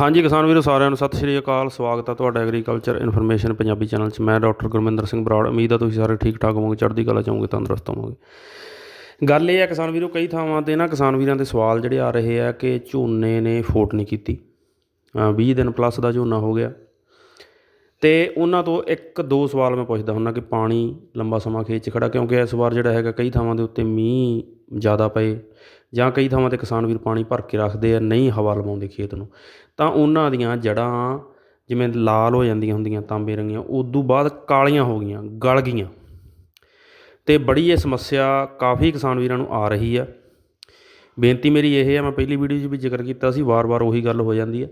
ਹਾਂਜੀ ਕਿਸਾਨ ਵੀਰੋ ਸਾਰਿਆਂ ਨੂੰ ਸਤਿ ਸ਼੍ਰੀ ਅਕਾਲ ਸਵਾਗਤ ਹੈ ਤੁਹਾਡਾ ਐਗਰੀਕਲਚਰ ਇਨਫੋਰਮੇਸ਼ਨ ਪੰਜਾਬੀ ਚੈਨਲ 'ਚ। ਮੈਂ ਡਾਕਟਰ ਗੁਰਮਿੰਦਰ ਸਿੰਘ ਬਰਾੜ ਉਮੀਦ ਆ ਤੁਸੀਂ ਸਾਰੇ ਠੀਕ ਠਾਕ ਹੋਵੋਗੇ ਚੜ੍ਹਦੀ ਕਲਾ 'ਚ ਹੋਵੋਗੇ ਤੰਦਰੁਸਤ ਹੋਵੋਗੇ। ਗੱਲ ਇਹ ਹੈ ਕਿਸਾਨ ਵੀਰੋ ਕਈ ਥਾਵਾਂ ਤੇ ਨਾ ਕਿਸਾਨ ਵੀਰਾਂ ਦੇ ਸਵਾਲ ਜਿਹੜੇ ਆ ਰਹੇ ਆ ਕਿ ਝੋਨੇ ਨੇ ਫੋਟ ਨਹੀਂ ਕੀਤੀ। ਅ, 20 ਦਿਨ ਪਲੱਸ ਦਾ ਝੋਨਾ ਹੋ ਗਿਆ। ਤੇ ਉਹਨਾਂ ਤੋਂ ਇੱਕ ਦੋ ਸਵਾਲ ਮੈਂ ਪੁੱਛਦਾ ਹੁੰਦਾ ਕਿ ਪਾਣੀ ਲੰਬਾ ਸਮਾਂ ਖੇਤ 'ਚ ਖੜ੍ਹਾ ਕਿਉਂਕਿ ਇਸ ਵਾਰ ਜਿਹੜਾ ਹੈਗਾ ਕਈ ਥਾਵਾਂ ਦੇ ਉੱਤੇ ਮੀਂਹ ਜ਼ਿਆਦਾ ਪਏ ਜਾਂ ਕਈ ਥਾਵਾਂ ਤੇ ਕਿਸਾਨ ਵੀਰ ਪਾਣੀ ਭਰ ਕੇ ਰੱਖਦੇ ਆ, ਨਹੀਂ ਹਵਾ ਲਵਾਉਂਦੇ ਖੇਤ ਨੂੰ। ਤਾਂ ਉਹਨਾਂ ਦੀਆਂ ਜੜ੍ਹਾਂ ਜਿਵੇਂ ਲਾਲ ਹੋ ਜਾਂਦੀਆਂ ਹੁੰਦੀਆਂ, ਤਾਂਬੇ ਰੰਗੀਆਂ, ਉਦੋਂ ਬਾਅਦ ਕਾਲੀਆਂ ਹੋ ਗਈਆਂ, ਗਲ ਗਈਆਂ। ਤੇ ਬੜੀ ਇਹ ਸਮੱਸਿਆ ਕਾਫੀ ਕਿਸਾਨ ਵੀਰਾਂ ਨੂੰ ਆ ਰਹੀ ਆ। ਬੇਨਤੀ ਮੇਰੀ ਇਹ ਹੈ, ਮੈਂ ਪਹਿਲੀ ਵੀਡੀਓ 'ਚ ਵੀ ਜ਼ਿਕਰ ਕੀਤਾ ਸੀ, ਵਾਰ-ਵਾਰ ਉਹੀ ਗੱਲ ਹੋ ਜਾਂਦੀ ਹੈ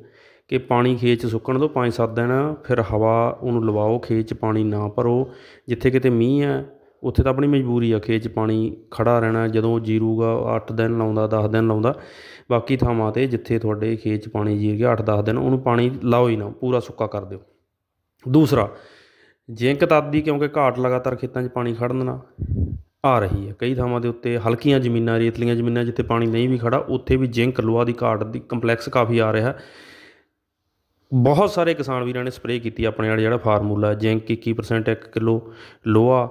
ਕਿ ਪਾਣੀ ਖੇਤ 'ਚ ਸੁੱਕਣ ਤੋਂ 5-7 ਦਿਨ ਫਿਰ ਹਵਾ ਉਹਨੂੰ ਲਵਾਓ, ਖੇਤ 'ਚ ਪਾਣੀ ਨਾ ਭਰੋ। ਜਿੱਥੇ ਕਿਤੇ ਮੀਂਹ ਹੈ, ਉੱਥੇ ਤਾਂ ਆਪਣੀ ਮਜਬੂਰੀ ਆ, ਖੇਤ 'ਚ ਪਾਣੀ ਖੜਾ ਰਹਿਣਾ। ਜਦੋਂ ਜੀਰੂਗਾ, ਅੱਠ ਦਿਨ ਲਾਉਂਦਾ, ਦਸ ਦਿਨ ਲਾਉਂਦਾ। ਬਾਕੀ ਥਾਵਾਂ ਤੇ ਜਿੱਥੇ ਤੁਹਾਡੇ ਖੇਤ 'ਚ ਪਾਣੀ ਜੀਰ ਗਿਆ ਅੱਠ ਦਸ ਦਿਨ ਉਹਨੂੰ ਪਾਣੀ ਲਾਓ ਹੀ ਨਾ, ਪੂਰਾ ਸੁੱਕਾ ਕਰ ਦਿਓ। ਦੂਸਰਾ, ਜ਼ਿੰਕ ਤੱਤ ਦੀ, ਕਿਉਂਕਿ ਘਾਟ ਲਗਾਤਾਰ ਖੇਤਾਂ 'ਚ ਪਾਣੀ ਖੜਨ ਨਾਲ ਆ ਰਹੀ ਹੈ। ਕਈ ਥਾਵਾਂ ਦੇ ਉੱਤੇ ਹਲਕੀਆਂ ਜ਼ਮੀਨਾਂ, ਰੇਤਲੀਆਂ ਜ਼ਮੀਨਾਂ ਜਿੱਥੇ ਪਾਣੀ ਨਹੀਂ ਵੀ ਖੜਾ, ਉੱਥੇ ਵੀ ਜ਼ਿੰਕ ਲੋਹਾ ਦੀ ਘਾਟ ਦੀ ਕੰਪਲੈਕਸ ਕਾਫੀ ਆ ਰਿਹਾ। ਬਹੁਤ ਸਾਰੇ ਕਿਸਾਨ ਵੀਰਾਂ ਨੇ ਸਪਰੇਅ ਕੀਤੀ ਆਪਣੇ ਵਾਲੇ ਜਿਹੜਾ ਫਾਰਮੂਲਾ ਜ਼ਿੰਕ 21% 1 ਕਿਲੋ ਲੋਹਾ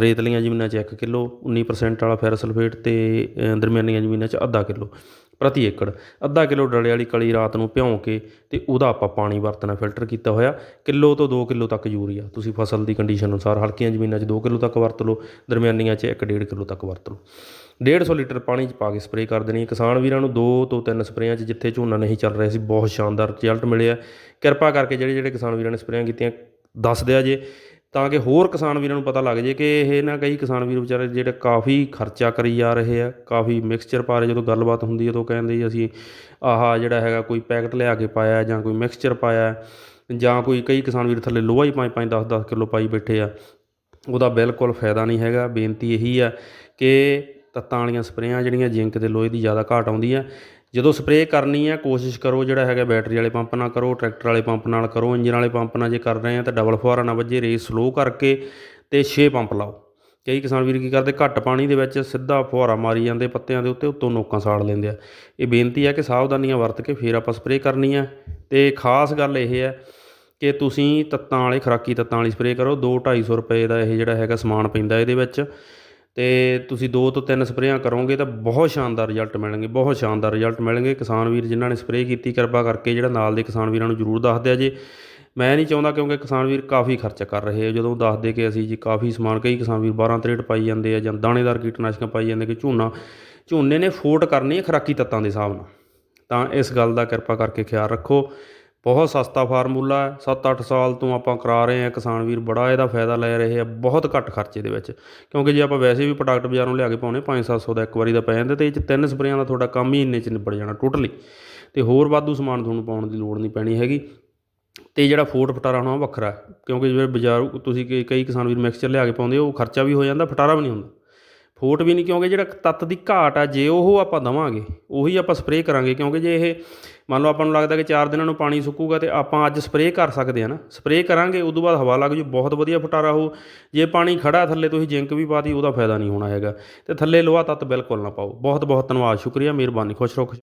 ਰੇਤਲੀਆਂ ਜ਼ਮੀਨਾਂ 'ਚ ਇੱਕ ਕਿੱਲੋ 19% ਵਾਲਾ ਫੈਰਸਲਫੇਟ ਅਤੇ ਦਰਮਿਆਨੀਆਂ ਜ਼ਮੀਨਾਂ 'ਚ ਅੱਧਾ ਕਿੱਲੋ ਪ੍ਰਤੀ ਏਕੜ। ਅੱਧਾ ਕਿਲੋ ਡਲੇ ਵਾਲੀ ਕਲੀ ਰਾਤ ਨੂੰ ਭਿਉਂ ਕੇ ਅਤੇ ਉਹਦਾ ਆਪਾਂ ਪਾਣੀ ਵਰਤਣਾ, ਫਿਲਟਰ ਕੀਤਾ ਹੋਇਆ। ਕਿਲੋ ਤੋਂ 2 ਕਿਲੋ ਤੱਕ ਯੂਰੀਆ। ਤੁਸੀਂ ਫਸਲ ਦੀ ਕੰਡੀਸ਼ਨ ਅਨੁਸਾਰ ਹਲਕੀਆਂ ਜ਼ਮੀਨਾਂ 'ਚ 2 ਕਿਲੋ ਤੱਕ ਵਰਤ ਲਓ, ਦਰਮਿਆਨੀਆਂ 'ਚ 1.5 ਕਿਲੋ ਤੱਕ ਵਰਤ ਲਓ। 150 ਲੀਟਰ ਪਾਣੀ 'ਚ ਪਾ ਕੇ ਸਪਰੇਅ ਕਰ ਦੇਣੀ ਕਿਸਾਨ ਵੀਰਾਂ ਨੂੰ 2 ਤੋਂ 3 ਸਪਰੇਆਂ 'ਚ ਜਿੱਥੇ ਝੋਨਾ ਨਹੀਂ ਚੱਲ ਰਿਹਾ ਸੀ, ਬਹੁਤ ਸ਼ਾਨਦਾਰ ਰਿਜ਼ਲਟ ਮਿਲਿਆ। ਕਿਰਪਾ ਕਰਕੇ ਜਿਹੜੇ ਜਿਹੜੇ ਕਿਸਾਨ ਵੀਰਾਂ ਨੇ ਸਪਰੇਆਂ ਕੀਤੀਆਂ, ਦੱਸ ਦਿਆ ਜੇ। ਤਾਂ ਕਿ ਹੋਰ ਕਿਸਾਨ ਵੀਰਾਂ ਨੂੰ ਪਤਾ ਲੱਗ ਜੇ ਕਿ ਇਹ ਨਾ ਕਈ ਕਿਸਾਨ ਵੀਰ ਵਿਚਾਰੇ ਜਿਹੜੇ ਕਾਫੀ ਖਰਚਾ ਕਰੀ ਜਾ ਰਹੇ ਆ, ਕਾਫੀ ਮਿਕਸਚਰ ਪਾ ਰਹੇ ਜਦੋਂ ਗੱਲਬਾਤ ਹੁੰਦੀ ਹੈ ਤਾਂ ਉਹ ਕਹਿੰਦੇ ਜੀ ਅਸੀਂ ਆਹ ਜਿਹੜਾ ਹੈਗਾ ਕੋਈ ਪੈਕਟ ਲਿਆ ਕੇ ਪਾਇਆ ਜਾਂ ਕੋਈ ਮਿਕਸਚਰ ਪਾਇਆ ਜਾਂ ਕੋਈ ਕਈ ਕਿਸਾਨ ਵੀਰ ਥੱਲੇ ਲੋਹਾ ਹੀ 5-5 10-10 ਕਿਲੋ ਪਾਈ ਬੈਠੇ ਆ। ਉਹਦਾ ਬਿਲਕੁਲ ਫਾਇਦਾ ਨਹੀਂ ਹੈਗਾ। ਬੇਨਤੀ ਇਹੀ ਆ ਕਿ ਤੱਤਾਂ ਵਾਲੀਆਂ ਸਪਰੇਆਂ ਜਿਹੜੀਆਂ ਜ਼ਿੰਕ ਤੇ ਲੋਹੇ ਦੀ ਜ਼ਿਆਦਾ ਘਾਟ ਆਉਂਦੀ ਆ ਜਦੋਂ ਸਪਰੇਅ ਕਰਨੀ ਹੈ ਕੋਸ਼ਿਸ਼ ਕਰੋ ਜਿਹੜਾ ਹੈਗਾ ਬੈਟਰੀ ਵਾਲੇ ਪੰਪ ਨਾਲ ਕਰੋ, ਟਰੈਕਟਰ ਵਾਲੇ ਪੰਪ ਨਾਲ ਕਰੋ, ਇੰਜਨ ਵਾਲੇ ਪੰਪ ਨਾਲ ਜੇ ਕਰ ਰਹੇ ਆ ਤਾਂ ਡਬਲ ਫੁਹਾਰਾ ਨਾ ਵੱਜੇ ਰੇਸ ਸਲੋ ਕਰਕੇ ਤੇ 6 ਪੰਪ ਲਾਓ। ਕਈ ਕਿਸਾਨ ਵੀਰ ਕੀ ਕਰਦੇ, ਘੱਟ ਪਾਣੀ ਦੇ ਵਿੱਚ ਸਿੱਧਾ ਫੁਹਾਰਾ ਮਾਰੀ ਜਾਂਦੇ, ਪੱਤਿਆਂ ਦੇ ਉੱਤੇ ਉੱਤੋਂ ਨੋਕਾਂ ਸਾੜ ਲੈਂਦੇ ਆ। ਇਹ ਬੇਨਤੀ ਹੈ ਕਿ ਸਾਵਧਾਨੀਆਂ ਵਰਤ ਕੇ ਫਿਰ ਆਪਾਂ ਸਪਰੇਅ ਕਰਨੀ ਆ। ਤੇ ਖਾਸ ਗੱਲ ਇਹ ਹੈ ਕਿ ਤੁਸੀਂ ਤੱਤਾਂ ਵਾਲੇ, ਖਰਾਕੀ ਤੱਤਾਂ ਵਾਲੀ ਸਪਰੇਅ ਕਰੋ 2 250 ਰੁਪਏ ਦਾ ਇਹ ਜਿਹੜਾ ਹੈਗਾ ਸਮਾਨ ਪੈਂਦਾ ਇਹਦੇ ਵਿੱਚ। ਅਤੇ ਤੁਸੀਂ ਦੋ ਤੋਂ ਤਿੰਨ ਸਪਰੇਆਂ ਕਰੋਗੇ ਤਾਂ ਬਹੁਤ ਸ਼ਾਨਦਾਰ ਰਿਜ਼ਲਟ ਮਿਲਣਗੇ, ਬਹੁਤ ਸ਼ਾਨਦਾਰ ਰਿਜ਼ਲਟ ਮਿਲਣਗੇ। ਕਿਸਾਨ ਵੀਰ ਜਿਨ੍ਹਾਂ ਨੇ ਸਪਰੇਅ ਕੀਤੀ, ਕਿਰਪਾ ਕਰਕੇ ਜਿਹੜਾ ਨਾਲ ਦੇ ਕਿਸਾਨ ਵੀਰਾਂ ਨੂੰ ਜ਼ਰੂਰ ਦੱਸ ਦਿਆ ਜੇ। ਮੈਂ ਨਹੀਂ ਚਾਹੁੰਦਾ ਕਿਉਂਕਿ ਕਿਸਾਨ ਵੀਰ ਕਾਫੀ ਖਰਚਾ ਕਰ ਰਹੇ ਆ। ਜਦੋਂ ਦੱਸਦੇ ਕਿ ਅਸੀਂ ਜੀ ਕਾਫੀ ਸਮਾਨ, ਕਈ ਕਿਸਾਨ ਵੀਰ 12 ਤਰੇਟ ਪਾਈ ਜਾਂਦੇ ਆ ਜਾਂ ਦਾਣੇਦਾਰ ਕੀਟਨਾਸ਼ਕਾਂ ਪਾਈ ਜਾਂਦੇ ਕਿ ਝੋਨਾ। ਝੋਨੇ ਨੇ ਫੋਟ ਕਰਨੀ ਹੈ ਖਰਾਕੀ ਤੱਤਾਂ ਦੇ ਹਿਸਾਬ ਨਾਲ। ਤਾਂ ਇਸ ਗੱਲ ਦਾ ਕਿਰਪਾ ਕਰਕੇ ਖਿਆਲ ਰੱਖੋ। ਬਹੁਤ ਸਸਤਾ ਫਾਰਮੂਲਾ ਹੈ। 7-8 ਸਾਲ ਤੋਂ ਆਪਾਂ ਕਰਾ ਰਹੇ ਹਾਂ। ਕਿਸਾਨ ਵੀਰ ਬੜਾ ਇਹਦਾ ਫਾਇਦਾ ਲੈ ਰਹੇ ਆ, ਬਹੁਤ ਘੱਟ ਖਰਚੇ ਦੇ ਵਿੱਚ। ਕਿਉਂਕਿ ਜੇ ਆਪਾਂ ਵੈਸੇ ਵੀ ਪ੍ਰੋਡਕਟ ਬਾਜ਼ਾਰੋਂ ਲਿਆ ਕੇ ਪਾਉਣੇ 5-700 ਦਾ ਇੱਕ ਵਾਰੀ ਦਾ ਪੈ ਜਾਂਦਾ ਤੇ ਇਹ 'ਚ ਤਿੰਨ ਸਪਰੇਆਂ ਦਾ ਤੁਹਾਡਾ ਕੰਮ ਹੀ ਇੰਨੇ 'ਚ ਨਿਬੜ ਜਾਣਾ ਟੋਟਲੀ। ਤੇ ਹੋਰ ਵਾਧੂ ਸਮਾਨ ਤੁਹਾਨੂੰ ਪਾਉਣ ਦੀ ਲੋੜ ਨਹੀਂ ਪੈਣੀ ਹੈਗੀ। ਤੇ ਜਿਹੜਾ ਫੋਟ ਫਟਾਰਾ ਹੋਣਾ ਉਹ ਵੱਖਰਾ ਕਿਉਂਕਿ ਜਿਵੇਂ ਬਾਜ਼ਾਰ ਤੁਸੀਂ ਕਈ ਕਈ ਕਿਸਾਨ ਵੀਰ ਮਿਕਸਚਰ ਲਿਆ ਕੇ ਪਾਉਂਦੇ, ਉਹ ਖਰਚਾ ਵੀ ਹੋ ਜਾਂਦਾ, ਫਟਾਰਾ ਵੀ ਨਹੀਂ ਹੁੰਦਾ। ਫੋਟ ਵੀ ਨਹੀਂ, ਕਿਉਂਕਿ ਜਿਹੜਾ ਤੱਤ ਦੀ ਘਾਟ ਆ, ਜੇ ਉਹ ਆਪਾਂ ਦਵਾਂਗੇ, ਉਹੀ ਆਪਾਂ ਸਪਰੇਅ ਕਰਾਂਗੇ, ਕਿਉਂਕਿ ਜੇ ਇਹ ਮੰਨ ਲਓ ਆਪਾਂ ਨੂੰ ਲੱਗਦਾ ਕਿ 4 ਦਿਨਾਂ ਨੂੰ ਪਾਣੀ ਸੁੱਕੂਗਾ ਤੇ ਆਪਾਂ ਅੱਜ ਸਪਰੇਅ ਕਰ ਸਕਦੇ ਆ ਨਾ ਸਪਰੇਅ ਕਰਾਂਗੇ, ਉਦੋਂ ਬਾਅਦ ਹਵਾ ਲੱਗ ਜੂ, ਬਹੁਤ ਵਧੀਆ ਫਟਾਰਾ ਹੋ ਜੇ ਪਾਣੀ ਖੜਾ ਥੱਲੇ, ਤੁਸੀਂ ਜਿੰਕ ਵੀ ਪਾਤੀ, ਉਹਦਾ ਫਾਇਦਾ ਨਹੀਂ ਹੋਣਾ ਹੈਗਾ। ਤੇ ਥੱਲੇ ਲੋਹਾ ਤੱਤ ਬਿਲਕੁਲ ਨਾ ਪਾਓ। ਬਹੁਤ ਬਹੁਤ ਧੰਨਵਾਦ, ਸ਼ੁਕਰੀਆ, ਮਿਹਰਬਾਨੀ, ਖੁਸ਼ ਰਹੋ